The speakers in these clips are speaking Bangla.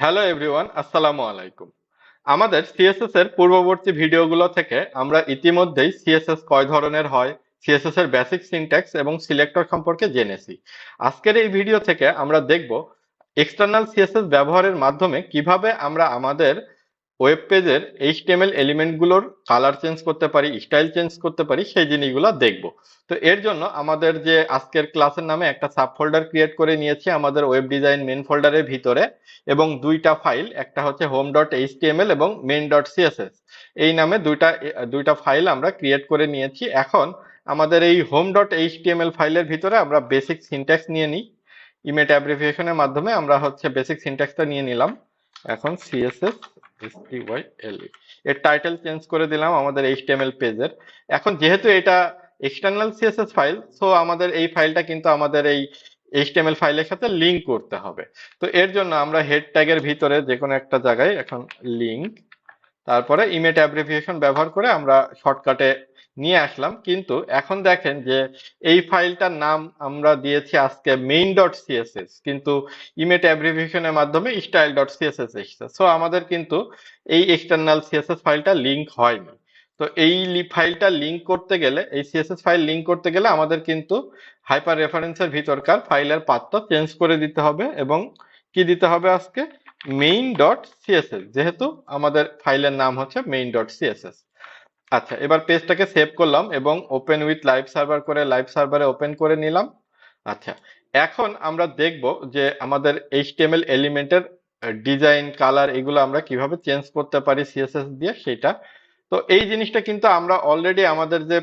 হ্যালো এভরিওয়ান আসসালামু আলাইকুম আমাদের সিএসএস এর পূর্ববর্তী ভিডিওগুলো থেকে আমরা ইতিমধ্যেই সিএসএস কয় ধরনের হয় সিএসএস এর বেসিক সিনট্যাক্স এবং সিলেক্টর সম্পর্কে জেনেছি। আজকের এই ভিডিও থেকে আমরা দেখব এক্সটার্নাল সিএসএস ব্যবহারের মাধ্যমে কীভাবে আমরা আমাদের ওয়েব পেজের এইচটিএমএল এলিমেন্টগুলোর কালার চেঞ্জ করতে পারি স্টাইল চেঞ্জ করতে পারি, সেই জিনিসগুলো দেখব। তো এর জন্য আমাদের যে আজকের ক্লাসের নামে একটা সাব ফোল্ডার ক্রিয়েট করে নিয়েছি আমাদের ওয়েব ডিজাইন মেন ফোল্ডারের ভিতরে এবং দুইটা ফাইল একটা হচ্ছে হোম ডট এইচটিএমএল এবং মেন ডট সিএসএস এই নামে দুইটা দুইটা ফাইল আমরা ক্রিয়েট করে নিয়েছি। এখন আমাদের এই হোম ডট এইচটিএমএল ফাইলের ভিতরে আমরা বেসিক সিনট্যাক্স নিয়ে নিই। ইমেট অ্যাব্রিভিয়েশনের মাধ্যমে আমরা হচ্ছে বেসিক সিনট্যাক্সটা নিয়ে নিলাম। এখন সিএসএস এসটিওয়াই এল এর টাইটেল চেঞ্জ করে দিলাম আমাদের এইচটিএমএল পেজের এখন যেহেতু এটা এক্সটার্নাল সিএসএস ফাইল সো আমাদের এই ফাইলটা কিন্তু আমাদের এই এইচটিএমএল ফাইলের সাথে লিংক করতে হবে। তো এর জন্য আমরা হেড ট্যাগের ভিতরে যে কোনো একটা জায়গায় এখন লিংক তারপরে ইমেট অ্যাব্রিভিয়েশন ব্যবহার করে আমরা শর্টকাটে নিয়ে আসলাম, কিন্তু এখন দেখেন যে এই ফাইলটার নাম আমরা দিয়েছি আজকে মেইন ডট সিএসএস কিন্তু ইমেট অ্যাব্রিভিয়েশনের মাধ্যমে স্টাইল ডট সিএসএস এসেছে। সো আমাদের কিন্তু এই এক্সটার্নাল সিএসএস ফাইলটা লিংক হয়নি। তো এই ফাইলটা লিঙ্ক করতে গেলে, এই সিএসএস ফাইল লিঙ্ক করতে গেলে আমাদের কিন্তু হাইপার রেফারেন্সের ভিতরকার ফাইলের পাত্র চেঞ্জ করে দিতে হবে এবং কি দিতে হবে আজকে? মেইন ডট সিএসএস যেহেতু আমাদের ফাইলের নাম হচ্ছে মেইন ডট সিএসএস আচ্ছা এবার পেজটাকে সেভ করলাম এবং ওপেন উইথ লাইভ সার্ভার করে লাইভ সার্ভারে ওপেন করে নিলাম। আচ্ছা এখন আমরা দেখব যে আমাদের এইচটিএমএল এলিমেন্টের ডিজাইন কালার এগুলো আমরা কীভাবে চেঞ্জ করতে পারি সিএসএস দিয়ে সেটা। তো এই জিনিসটা কিন্তু আমরা অলরেডি আমাদের যে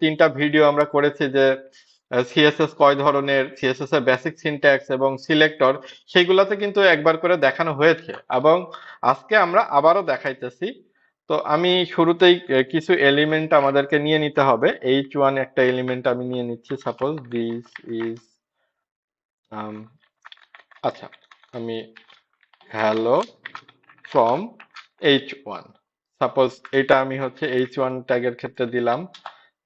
তিনটা ভিডিও আমরা করেছি যে সিএসএস কয় ধরনের সিএসএস এর বেসিক সিনট্যাক্স এবং সিলেক্টর সেইগুলোতে কিন্তু একবার করে দেখানো হয়েছে। এবং আজকে আমরা আবারও দেখাইতেছি তো আমি শুরুতেই কিছু এলিমেন্ট আমাদেরকে নিয়ে নিতে হবে। এইচ ওয়ান একটা এলিমেন্ট আমি নিয়ে নিচ্ছি। সাপোজ দিস ইজ আচ্ছা আমি hello from H one suppose এটা আমি হচ্ছে এইচ ওয়ান ট্যাগের ক্ষেত্রে দিলাম।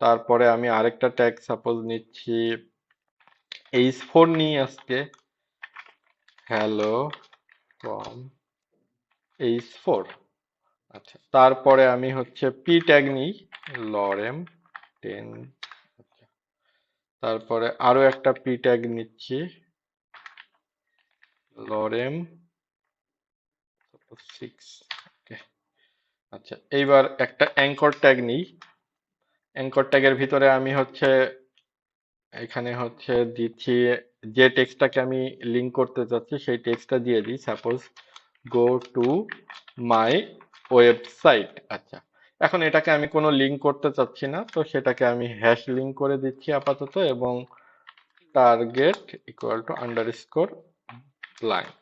তারপরে আমি আরেকটা ট্যাগ সাপোজ নিচ্ছি এইচ ফোর নিই আজকে। হ্যালো ফ্রম এইচ ফোর আচ্ছা তারপরে আমি হচ্ছে পি ট্যাগ নিই, লরেম টেন আচ্ছা তারপরে আরও একটা পি ট্যাগ নিচ্ছি, লরেম সিক্স আচ্ছা এইবার একটা অ্যাঙ্কর ট্যাগ নিই অ্যাঙ্কর ট্যাগের ভিতরে আমি হচ্ছে এখানে হচ্ছে দিচ্ছি, যে টেক্সটটাকে আমি লিঙ্ক করতে চাচ্ছি, সেই টেক্সটটা দিয়ে দিই suppose go to my website আচ্ছা। এখন এটাকে আমি কোনো লিঙ্ক করতে চাচ্ছি না, তো সেটাকে আমি হ্যাশ লিঙ্ক করে দিচ্ছি আপাতত এবং target equal to underscore blank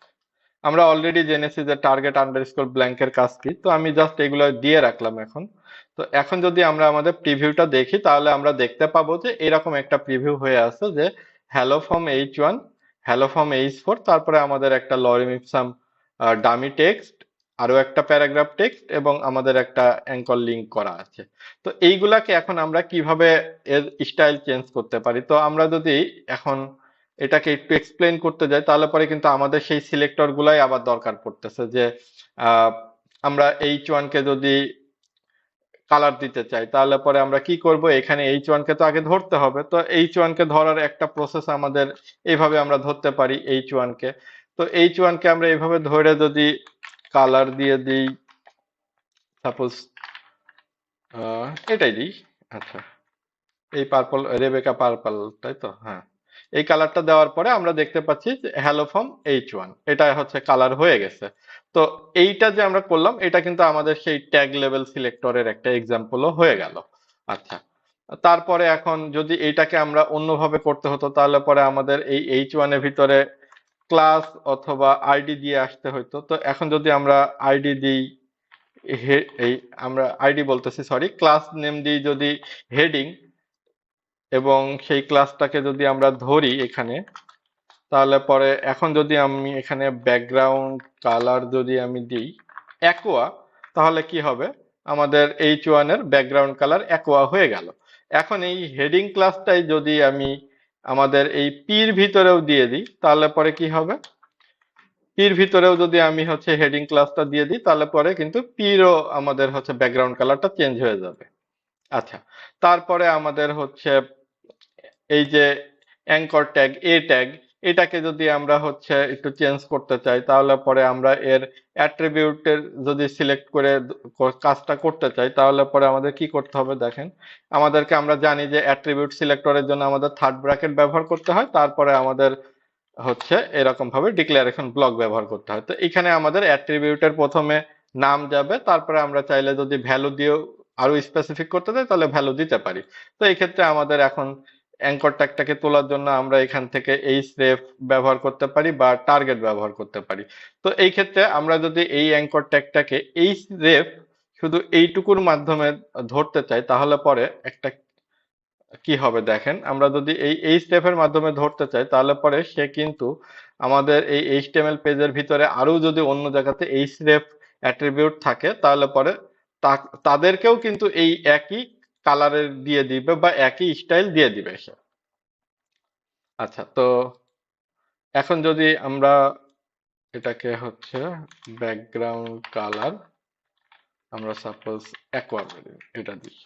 আমরা অলরেডি জেনেছি যে টার্গেট আন্ডারস্কোর ব্ল্যাঙ্কের কাজ কি, তো আমি জাস্ট এগুলো দিয়ে রাখলাম এখন। তো এখন যদি আমরা আমাদের প্রিভিউটা দেখি, তাহলে আমরা দেখতে পাবো যে এরকম একটা প্রিভিউ হয়ে আছে যে hello from H one hello from H four তারপরে আমাদের একটা লরিম ইপসাম ডামি টেক্সট আরও একটা প্যারাগ্রাফ টেক্সট এবং আমাদের একটা অ্যাঙ্কর লিঙ্ক করা আছে। তো এইগুলাকে এখন আমরা কীভাবে এর স্টাইল চেঞ্জ করতে পারি? তো আমরা যদি এখন এটাকে একটু এক্সপ্লেন করতে যাই, তাহলে পরে কিন্তু আমাদের সেই সিলেক্টর গুলাই আবার দরকার পড়তেছে যে আমরা এইচ ওয়ানকে যদি কালার দিতে চাই, তাহলে পরে আমরা কি করব? এখানে এইচ ওয়ানকে তো আগে ধরতে হবে। তো এইচ ওয়ানকে ধরার একটা প্রসেস আমাদের এইভাবে আমরা ধরতে পারি এইচ ওয়ানকে তো এইচ ওয়ানকে আমরা এইভাবে ধরে যদি কালার দিয়ে দিই সাপোজ এটাই দিই। আচ্ছা এই পার্পল রেবেকা পার্পল তাই তো? হ্যাঁ। এই কালারটা দেওয়ার পরে আমরা দেখতে পাচ্ছি হ্যালো ফর্ম এইচ ওয়ান এটা হচ্ছে কালার হয়ে গেছে। তো এইটা যে আমরা করলাম, এটা কিন্তু আমাদের সেই ট্যাগ লেভেল সিলেক্টরের একটা এক্সাম্পলও হয়ে গেল। আচ্ছা তারপরে এখন যদি এইটাকে আমরা অন্যভাবে করতে হতো, তাহলে পরে আমাদের এই এইচ ওয়ানের ভিতরে ক্লাস অথবা আইডি দিয়ে আসতে হইতো। তো এখন যদি আমরা আইডি দিই এই আমরা আইডি বলতেছি সরি ক্লাস নেম দিই যদি হেডিং এবং সেই ক্লাসটাকে যদি আমরা ধরি এখানে, তাহলে পরে এখন যদি আমি এখানে ব্যাকগ্রাউন্ড কালার যদি আমি দিই অ্যাকোয়া তাহলে কি হবে? আমাদের এইচ ওয়ানের ব্যাকগ্রাউন্ড কালার অ্যাকোয়া হয়ে গেল। এখন এই হেডিং ক্লাসটাই যদি আমি আমাদের এই পির ভিতরেও দিয়ে দিই, তাহলে পরে কি হবে? পির ভিতরেও যদি আমি হচ্ছে হেডিং ক্লাসটা দিয়ে দিই, তাহলে পরে কিন্তু পিরও আমাদের হচ্ছে ব্যাকগ্রাউন্ড কালারটা চেঞ্জ হয়ে যাবে। আচ্ছা তারপরে আমাদের হচ্ছে এই যে অ্যাঙ্কর ট্যাগ এ ট্যাগ এটাকে যদি আমরা হচ্ছে একটু চেঞ্জ করতে চাই, তাহলে পরে আমরা এর অ্যাট্রিবিউটের যদি সিলেক্ট করে কাজটা করতে চাই, তাহলে পরে আমাদের কি করতে হবে দেখেন? আমাদেরকে আমরা জানি যে অ্যাট্রিবিউট সিলেক্টরের জন্য আমাদের থার্ড ব্র্যাকেট ব্যবহার করতে হয়, তারপরে আমাদের হচ্ছে এরকম ভাবে ডিক্লারেশন ব্লক ব্যবহার করতে হয়। তো এখানে আমাদের অ্যাট্রিবিউটের প্রথমে নাম যাবে, তারপরে আমরা চাইলে যদি ভ্যালু দিয়েও আরও স্পেসিফিক করতে চাই, তাহলে ভ্যালু দিতে পারি। তো এই ক্ষেত্রে আমাদের এখন অ্যাঙ্কর ট্যাগটাকে তোলার জন্য আমরা এখান থেকে এই রেফ ব্যবহার করতে পারি বা টার্গেট ব্যবহার করতে পারি। তো এই ক্ষেত্রে আমরা যদি এই অ্যাঙ্কর ট্যাগটাকে এই রেফ শুধু এইটুকুর মাধ্যমে ধরতে চাই, তাহলে পরে একটা কি হবে দেখেন, আমরা যদি এই এই স্টেপের মাধ্যমে ধরতে চাই, তাহলে পরে সে কিন্তু আমাদের এই এইচটিএমএল পেজের ভিতরে আরও যদি অন্য জায়গাতে এই রেফ অ্যাট্রিবিউট থাকে, তাহলে পরে তাদেরকেও কিন্তু এই একই কালারের দিয়ে দিবে বা একই স্টাইল দিয়ে দিবে সে। আচ্ছা তো এখন যদি আমরা এটাকে হচ্ছে ব্যাকগ্রাউন্ড কালার আমরা সাপোজ অ্যাকোয়ামেরিন এটা দিই।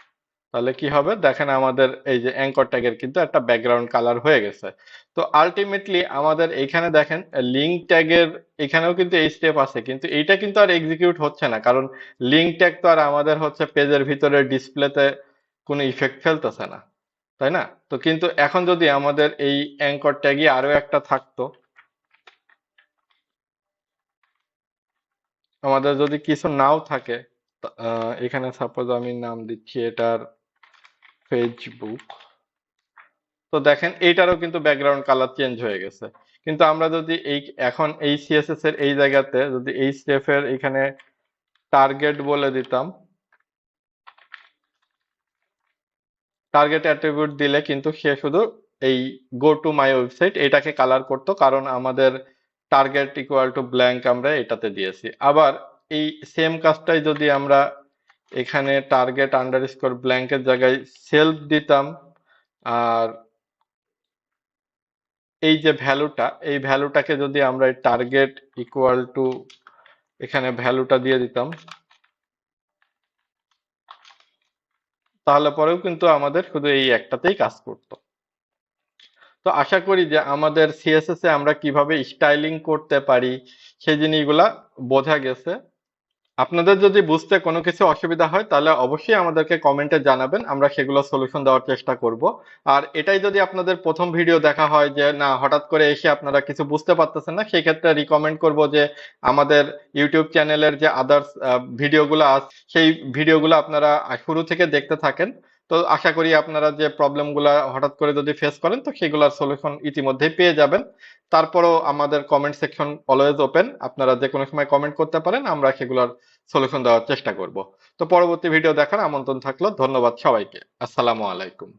তাহলে কি হবে? দেখেন আমাদের এই যে অ্যাঙ্কর ট্যাগের কিন্তু একটা ব্যাকগ্রাউন্ড কালার হয়ে গেছে। তো আলটিমেটলি আমাদের এইখানে দেখেন লিঙ্ক ট্যাগের এখানেও কিন্তু এই স্টেপ আছে, কিন্তু এইটা কিন্তু আর এক্সিকিউট হচ্ছে না, কারণ লিঙ্ক ট্যাগ তো আর আমাদের হচ্ছে পেজের ভিতরে ডিসপ্লেতে কোনো ইফেক্ট ফেলতেছে না, তাই না? তো কিন্তু এখন যদি আমাদের এই অ্যাঙ্কর ট্যাগই আরও একটা থাকতো, আমাদের যদি কিছু নাও থাকে এখানে সাপোজ আমি নাম দিচ্ছি এটার ফেসবুক তো দেখেন এইটারও কিন্তু ব্যাকগ্রাউন্ড কালার চেঞ্জ হয়ে গেছে। কিন্তু আমরা যদি এই, এখন এই সিএসএস এর এই জায়গাতে যদি এই এর এখানে টার্গেট বলে দিতাম টার্গেট অ্যাট্রিবিউট দিলে কিন্তু সে শুধু এই গো টু মাই ওয়েবসাইট এটাকে কালার করতো, কারণ আমাদের টার্গেট ইকুয়াল টু ব্ল্যাঙ্ক আমরা এটাতে দিয়েছি। আবার এই সেম কাজটাই যদি আমরা এখানে টার্গেট আন্ডার স্কোর ব্ল্যাঙ্কের জায়গায় সেলফ দিতাম, আর এই যে ভ্যালুটা, এই ভ্যালুটাকে যদি আমরা টার্গেট ইকুয়াল টু এখানে ভ্যালুটা দিয়ে দিতাম তাহলে পরেও কিন্তু আমাদের শুধু এই একটাতেই কাজ করতো। তো আশা করি যে আমাদের সিএসএস এ আমরা কীভাবে স্টাইলিং করতে পারি, সেই জিনিসগুলা বোঝা গেছে। আপনাদের যদি বুঝতে কোনো কিছু অসুবিধা হয়, তাহলে অবশ্যই আমাদেরকে কমেন্টে জানাবেন, আমরা সেগুলো সলিউশন দেওয়ার চেষ্টা করব। আর এটাই যদি আপনাদের প্রথম ভিডিও দেখা হয় যে, না, হঠাৎ করে এসে আপনারা কিছু বুঝতে পারতেছেন না, সেই ক্ষেত্রে রিকমেন্ড করব যে, আমাদের ইউটিউব চ্যানেলের যে আদার্স ভিডিওগুলো আছে, সেই ভিডিওগুলো আপনারা শুরু থেকে দেখতে থাকেন। তো আশা করি আপনারা যে প্রবলেমগুলো হঠাৎ করে যদি ফেস করেন, তো সেগুলোর সলিউশন ইতিমধ্যেই পেয়ে যাবেন। তারপরও আমাদের কমেন্ট সেকশন অলওয়েজ ওপেন আপনারা যে কোনো সময় কমেন্ট করতে পারেন, আমরা সেগুলোর সলিউশন দেওয়ার চেষ্টা করব। তো পরবর্তী ভিডিও দেখার আমন্ত্রণ থাকল। ধন্যবাদ সবাইকে। আসসালামু আলাইকুম।